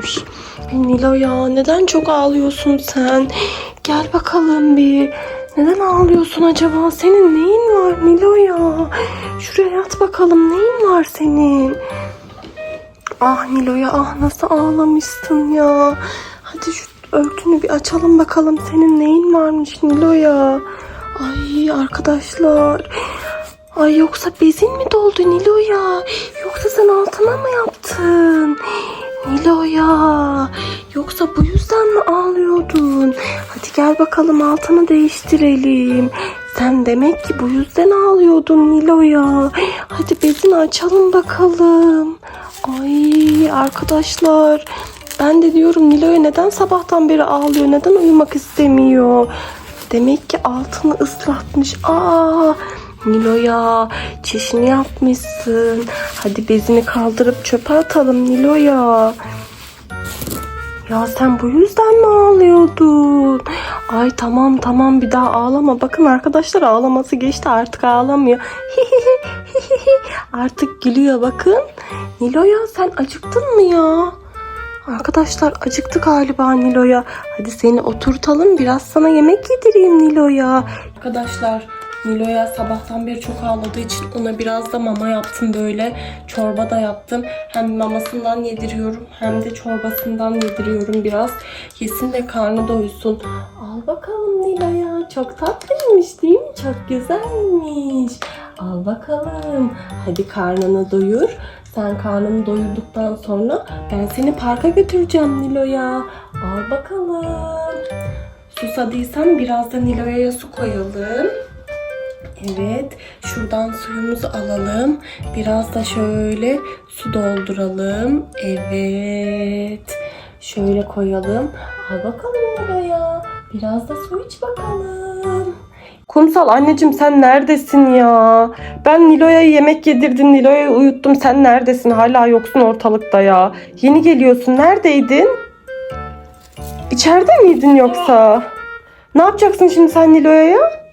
piş. Nilo ya neden çok ağlıyorsun sen? Gel bakalım bir. Neden ağlıyorsun acaba? Senin neyin var Nilo ya? Şuraya yat bakalım neyin var senin? Ah Nilo'ya ah nasıl ağlamışsın ya. Hadi şu örtünü bir açalım bakalım senin neyin varmış Nilo'ya. Ay arkadaşlar. Ay yoksa bezin mi doldu Nilo'ya? Yoksa sen altına mı yaptın? Nilo'ya. Yoksa bu yüzden mi ağlıyordun? Hadi gel bakalım altını değiştirelim. Sen demek ki bu yüzden ağlıyordun Nilo'ya. Hadi bezini açalım bakalım. Ay arkadaşlar. Ben de diyorum Nilo'ya neden sabahtan beri ağlıyor? Neden uyumak istemiyor? Demek ki altını ıslatmış. Aa Nilo'ya çişini yapmışsın. Hadi bezini kaldırıp çöpe atalım Nilo'ya. Ya sen bu yüzden mi ağlıyordun? Ay tamam tamam bir daha ağlama. Bakın arkadaşlar ağlaması geçti artık ağlamıyor. artık gülüyor bakın. Nilo'ya sen acıktın mı ya? Arkadaşlar acıktı galiba Nilo'ya. Hadi seni oturtalım biraz sana yemek yedireyim Nilo'ya. Arkadaşlar Nilo'ya sabahtan beri çok ağladığı için ona biraz da mama yaptım böyle. Çorba da yaptım. Hem mamasından yediriyorum hem de çorbasından yediriyorum biraz. Yesin de karnı doysun. Al bakalım Nilo'ya. Çok tatlıymış değil mi? Çok güzelmiş. Al bakalım. Hadi karnını doyur. Sen karnını doyurduktan sonra ben seni parka götüreceğim Nilo'ya. Al bakalım. Susadıysan biraz da Nilo'ya su koyalım. Evet, şuradan suyumuzu alalım. Biraz da şöyle su dolduralım. Evet. Şöyle koyalım. Al bakalım Nilo'ya. Biraz da su iç bakalım. Kumsal anneciğim sen neredesin ya? Ben Nilo'ya yemek yedirdim, Nilo'ya uyuttum. Sen neredesin? Hala yoksun ortalıkta ya. Yeni geliyorsun. Neredeydin? İçeride miydin yoksa? Ne yapacaksın şimdi sen Nilo'ya? Mayaya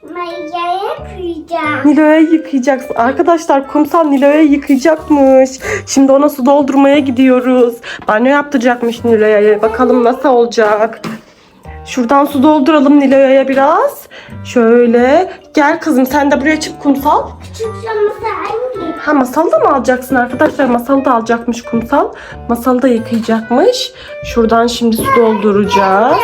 kıyacağım. Nilo'ya yıkayacaksın. Arkadaşlar kumsal Nilo'ya yıkayacakmış. Şimdi ona su doldurmaya gidiyoruz. Banyo yaptıracakmış Nilo'ya. Bakalım nasıl olacak. Şuradan su dolduralım Nilo'ya biraz. Şöyle. Gel kızım sen de buraya çık kumsal. Küçük hangi? Ha masalı da mı alacaksın arkadaşlar? Masalı da alacakmış kumsal. Masalı da yıkayacakmış. Şuradan şimdi su dolduracağız.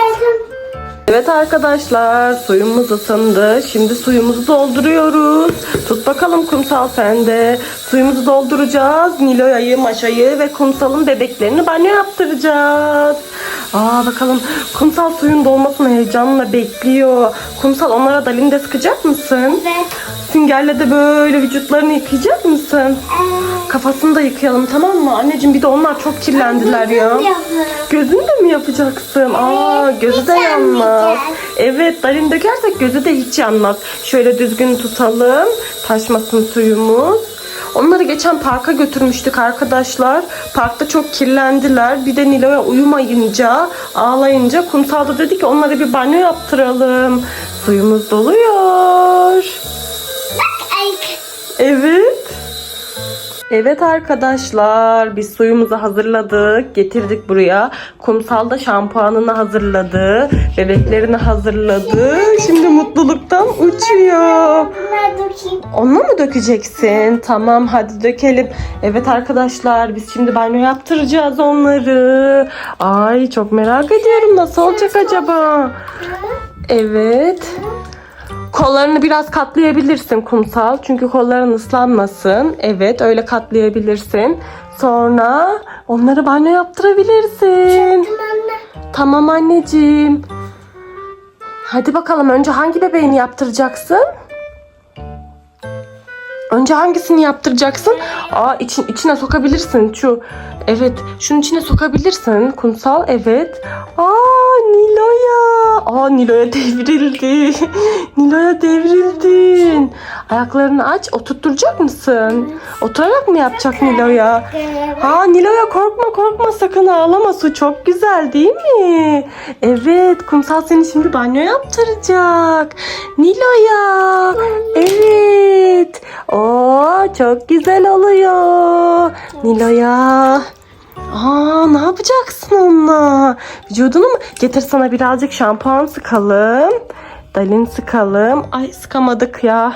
Evet arkadaşlar suyumuz ısındı. Şimdi suyumuzu dolduruyoruz. Tut bakalım kumsal sen de. Suyumuzu dolduracağız. Nilo'yayı, Maşa'yı ve kumsalın bebeklerini banyo yaptıracağız. Aa bakalım kumsal suyun dolmasını heyecanla bekliyor. Kumsal onlara da linde sıkacak mısın? Evet. Süngerle de böyle vücutlarını yıkayacak mısın? Kafasını da yıkayalım tamam mı? Anneciğim bir de onlar çok kirlendiler ya. Gözünü de mi yapacaksın? Aa gözü de yanmaz. Evet darin dökersek gözü de hiç yanmaz. Şöyle düzgün tutalım. Taşmasın suyumuz. Onları geçen parka götürmüştük arkadaşlar. Parkta çok kirlendiler. Bir de Nilo'ya uyumayınca, ağlayınca kumsalda dedi ki onlara bir banyo yaptıralım. Suyumuz doluyor. Evet. Evet arkadaşlar biz suyumuzu hazırladık getirdik buraya. Kumsalda şampuanını hazırladı. Bebeklerini hazırladı. Şimdi mutluluktan uçuyor. Onu mu dökeceksin? Tamam hadi dökelim. Evet arkadaşlar biz şimdi banyo yaptıracağız onları. Ay çok merak ediyorum nasıl olacak acaba? Evet. Kollarını biraz katlayabilirsin kumsal. Çünkü kolların ıslanmasın. Evet öyle katlayabilirsin. Sonra onları banyo yaptırabilirsin. Anne. Tamam anneciğim. Hadi bakalım önce hangi bebeğini yaptıracaksın? Önce hangisini yaptıracaksın? Aa için içine sokabilirsin şu. Evet, şunun içine sokabilirsin. Kumsal evet. Aa Nilo'ya. Aa Nilo'ya devrildi. Nilo'ya devrildin. Ayaklarını aç. Oturtturacak mısın? Oturarak mı yapacak Nilo'ya? Ha Nilo'ya korkma korkma sakın ağlama su çok güzel değil mi? Evet kumsal seni şimdi banyo yaptıracak. Nilo'ya. Evet. Çok güzel oluyor. Nilo'ya. Aa ne yapacaksın onunla? Vücudunu mu? Getir sana birazcık şampuan sıkalım. Dalin sıkalım. Ay sıkamadık ya.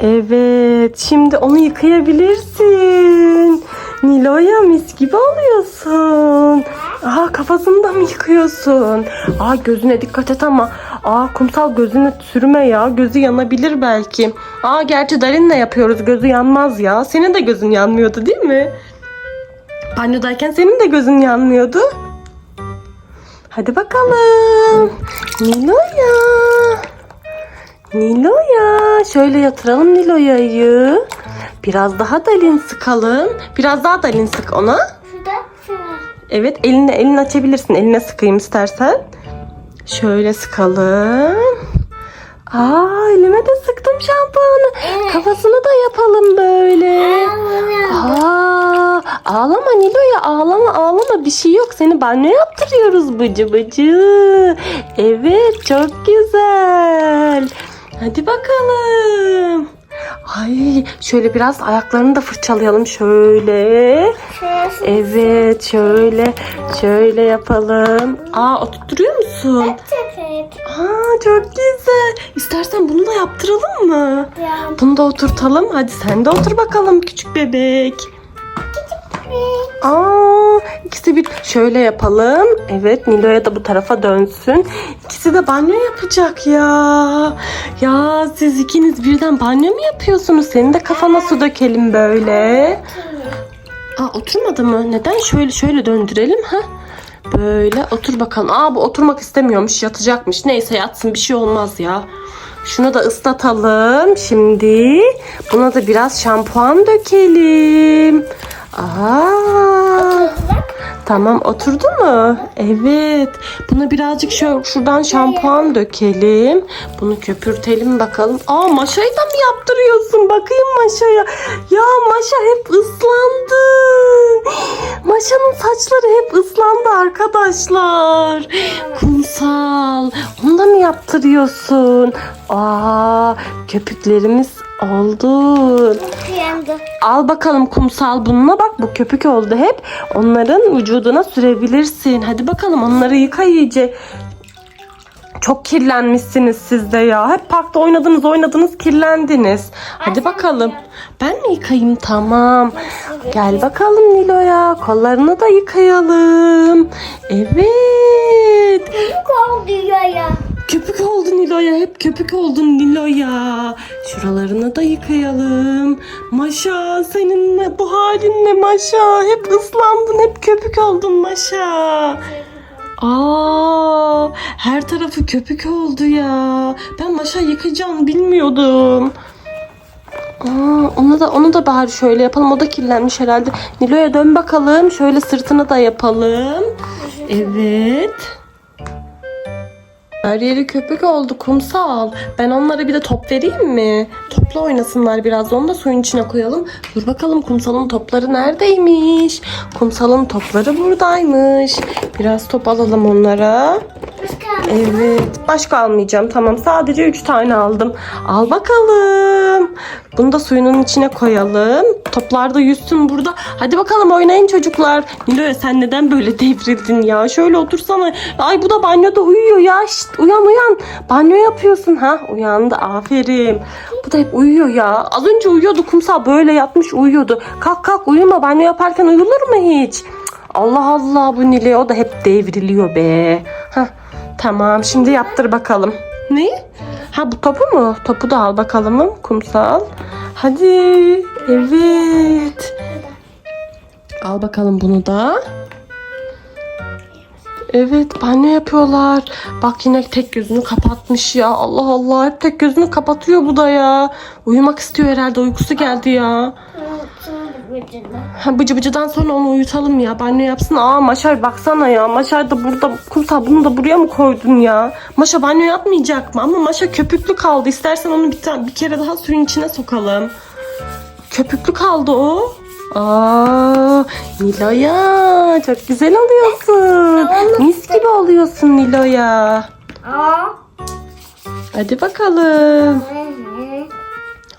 Evet şimdi onu yıkayabilirsin. Nilo'ya mis gibi oluyorsun. Aa kafasını da mı yıkıyorsun? Aa gözüne dikkat et ama. Aa kumsal gözüne sürme ya. Gözü yanabilir belki. Aa gerçi Dalin'le yapıyoruz. Gözü yanmaz ya. Senin de gözün yanmıyordu değil mi? Banyodayken senin de gözün yanmıyordu. Hadi bakalım. Nilo'ya. Nilo'ya. Şöyle yatıralım Nilo'ya'yı. Biraz daha dalin sıkalım. Biraz daha dalin sık ona. Evet elini elini açabilirsin. Eline sıkayım istersen. Şöyle sıkalım. Aa elime de sıktım şampuanı. Evet. Kafasını da yapalım böyle. Aa, ağlama Nilo'ya ağlama ağlama bir şey yok seni banyo yaptırıyoruz bıcı bıcı. Evet çok güzel. Hadi bakalım. Ay şöyle biraz ayaklarını da fırçalayalım şöyle. Evet şöyle şöyle yapalım. Aa oturtturuyor musun? Aa çok güzel. İstersen bunu da yaptıralım mı? Bunu da oturtalım. Hadi sen de otur bakalım küçük bebek. Aa, ikisi bir şöyle yapalım. Evet, Nilo'ya da bu tarafa dönsün. İkisi de banyo yapacak ya. Ya siz ikiniz birden banyo mu yapıyorsunuz? Senin de kafana su dökelim böyle. Aa, oturmadı mı? Neden? Şöyle şöyle döndürelim ha. Böyle otur bakalım. Aa bu oturmak istemiyormuş, yatacakmış. Neyse yatsın bir şey olmaz ya. Şunu da ıslatalım şimdi. Buna da biraz şampuan dökelim. Aa. Tamam oturdu mu? Evet. Buna birazcık şöyle şuradan şampuan dökelim. Bunu köpürtelim bakalım. Aa maşayı da mı yaptırıyorsun? Bakayım maşaya. Ya maşa hep ıslandı. Maşanın saçları hep ıslandı arkadaşlar. Kumsal. Onu da mı yaptırıyorsun? Aa köpüklerimiz oldu. Yandı. Al bakalım kumsal bununla bak bu köpük oldu hep. Onların vücuduna sürebilirsin. Hadi bakalım onları yıka iyice. Çok kirlenmişsiniz siz de ya. Hep parkta oynadınız oynadınız kirlendiniz. Hadi bakalım. Ben mi yıkayayım? Tamam. Gel bakalım Nilo'ya. Kollarını da yıkayalım. Evet. Nilo'ya. Hep köpük oldun Nilo'ya. Şuralarını da yıkayalım. Maşa senin bu halinle Maşa. Hep ıslandın. Hep köpük oldun Maşa. Aa, her tarafı köpük oldu ya. Ben Maşa yıkayacağını bilmiyordum. Aa, onu da onu da bari şöyle yapalım. O da kirlenmiş herhalde. Nilo'ya dön bakalım. Şöyle sırtını da yapalım. Evet. Her yeri köpük oldu kumsal. Ben onlara bir de top vereyim mi? Topla oynasınlar biraz. Onu da suyun içine koyalım. Dur bakalım kumsalın topları neredeymiş? Kumsalın topları buradaymış. Biraz top alalım onlara. Evet. Başka almayacağım. Tamam. Sadece 3 tane aldım. Al bakalım. Bunu da suyunun içine koyalım. Toplar da yüzsün burada. Hadi bakalım oynayın çocuklar. Nilo'ya sen neden böyle devrildin ya? Şöyle otursana. Ay bu da banyoda uyuyor ya. Şşt, uyan uyan. Banyo yapıyorsun ha. Uyandı. Aferin. Bu da hep uyuyor ya. Az önce uyuyordu kumsal. Böyle yatmış uyuyordu. Kalk kalk uyuma. Banyo yaparken uyulur mu hiç? Allah Allah bu Nile o da hep devriliyor be. Hah. Tamam şimdi yaptır bakalım. Ne? Ha bu topu mu? Topu da al bakalım kumsal. Hadi. Evet. Al bakalım bunu da. Evet banyo yapıyorlar. Bak yine tek gözünü kapatmış ya. Allah Allah hep tek gözünü kapatıyor bu da ya. Uyumak istiyor herhalde uykusu geldi ya. Ha, bıcı bıcıdan sonra onu uyutalım ya. Banyo yapsın. Aa Maşar baksana ya. Maşar da burada kumsal bunu da buraya mı koydun ya? Maşa banyo yapmayacak mı? Ama Maşa köpüklü kaldı. İstersen onu bir, bir kere daha suyun içine sokalım. Köpüklü kaldı o. Aa, Nilo'ya çok güzel oluyorsun. Mis gibi oluyorsun Nilo'ya. Aa. Hadi bakalım.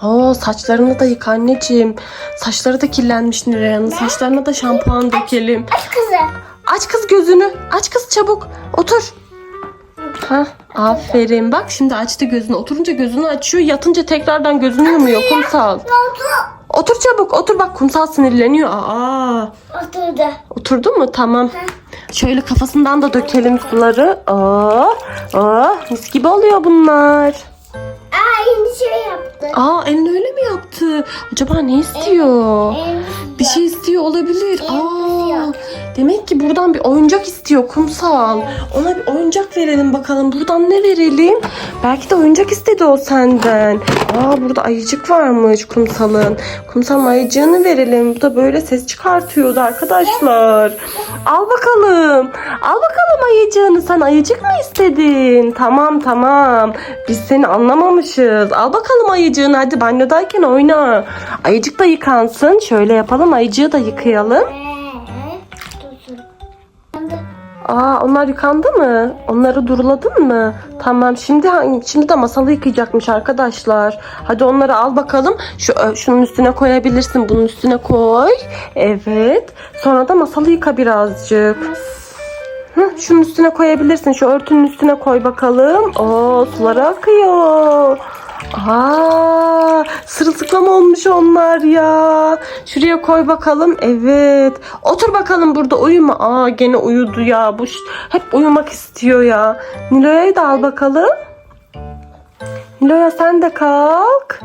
Oo saçlarını da yık anneciğim. Saçları da kirlenmiş Nilay'ın. Saçlarına da şampuan dökelim. Aç kızı. Aç kız gözünü. Aç kız çabuk. Otur. Ha, aferin. Bak şimdi açtı gözünü. Oturunca gözünü açıyor. Yatınca tekrardan gözünü yumuyor kumsal. Oldu? Otur çabuk. Otur bak kumsal sinirleniyor. Aa. Oturdu. Oturdu mu? Tamam. Şöyle kafasından da dökelim suları. Aa, aa, mis gibi oluyor bunlar. Aa yeni şey yaptı. Aa elini öyle mi yaptı? Acaba ne istiyor? En- Bir şey istiyor olabilir. Aa, demek ki buradan bir oyuncak istiyor kumsal. Ona bir oyuncak verelim bakalım. Buradan ne verelim? Belki de oyuncak istedi o senden. Aa burada ayıcık varmış kumsalın. Kumsalın ayıcığını verelim. Bu da böyle ses çıkartıyordu arkadaşlar. Al bakalım. Al bakalım ayıcığını. Sen ayıcık mı istedin? Tamam tamam. Biz seni anlamamışız. Al bakalım ayıcığını. Hadi banyodayken oyna. Ayıcık da yıkansın. Şöyle yapalım. Ayıcığı da yıkayalım. Aa onlar yıkandı mı? Onları duruladın mı? Tamam şimdi şimdi de masalı yıkayacakmış arkadaşlar. Hadi onları al bakalım. Şu şunun üstüne koyabilirsin. Bunun üstüne koy. Evet. Sonra da masalı yıka birazcık. Hı, şunun üstüne koyabilirsin. Şu örtünün üstüne koy bakalım. Oo suları akıyor. Aa, sırılsıklam olmuş onlar ya. Şuraya koy bakalım. Evet. Otur bakalım burada uyuma. Aa gene uyudu ya. Bu hep uyumak istiyor ya. Nilo'ya da al bakalım. Nilo'ya sen de kalk.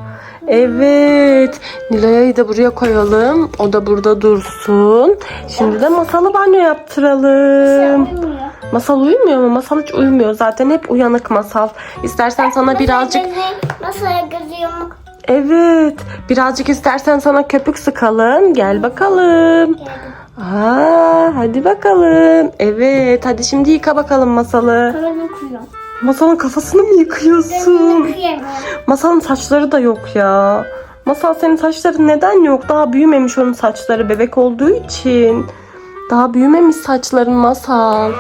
Evet. Nilo'ya'yı da buraya koyalım. O da burada dursun. Şimdi de masalı banyo yaptıralım. Masal uyumuyor mu? Masal hiç uyumuyor. Zaten hep uyanık masal. İstersen sana birazcık... Masaya gözüyorum. Evet. Birazcık istersen sana köpük sıkalım. Gel bakalım. Aa, hadi bakalım. Evet. Hadi şimdi yıka bakalım masalı. Kafanı kuyuyorum. Masalın kafasını mı yıkıyorsun? Masalın saçları da yok ya. Masal senin saçların neden yok? Daha büyümemiş onun saçları bebek olduğu için. Daha büyümemiş saçların masal.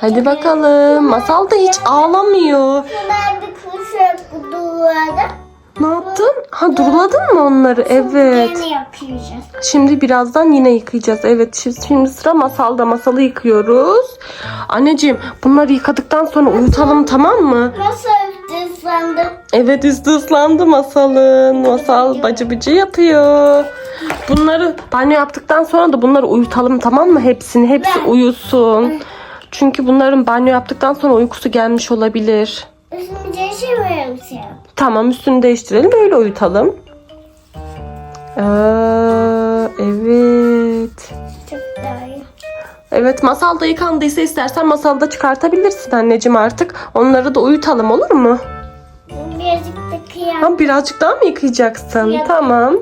Hadi bakalım. Masal da hiç ağlamıyor. Şunlar bir kuşak duvarda. Ne yaptın? Ha duruladın mı onları? Evet. Yeni yapacağız. Şimdi birazdan yine yıkayacağız. Evet şimdi, şimdi sıra masalda. Masalı yıkıyoruz. Anneciğim bunları yıkadıktan sonra uyutalım tamam mı? Masa üstü ıslandı. Evet üstü ıslandı masalın. Masal bacı bıcı yapıyor. Bunları banyo yaptıktan sonra da bunları uyutalım tamam mı? Hepsini. Hepsi uyusun. Çünkü bunların banyo yaptıktan sonra uykusu gelmiş olabilir. Değişemiyorum şey. Tamam üstünü değiştirelim öyle uyutalım. Aa, evet. Çok daha iyi. Evet masal da yıkandıysa istersen masalda çıkartabilirsin anneciğim artık. Onları da uyutalım olur mu? Birazcık da kıyam. Ha, birazcık daha mı yıkayacaksın? Yap. Tamam.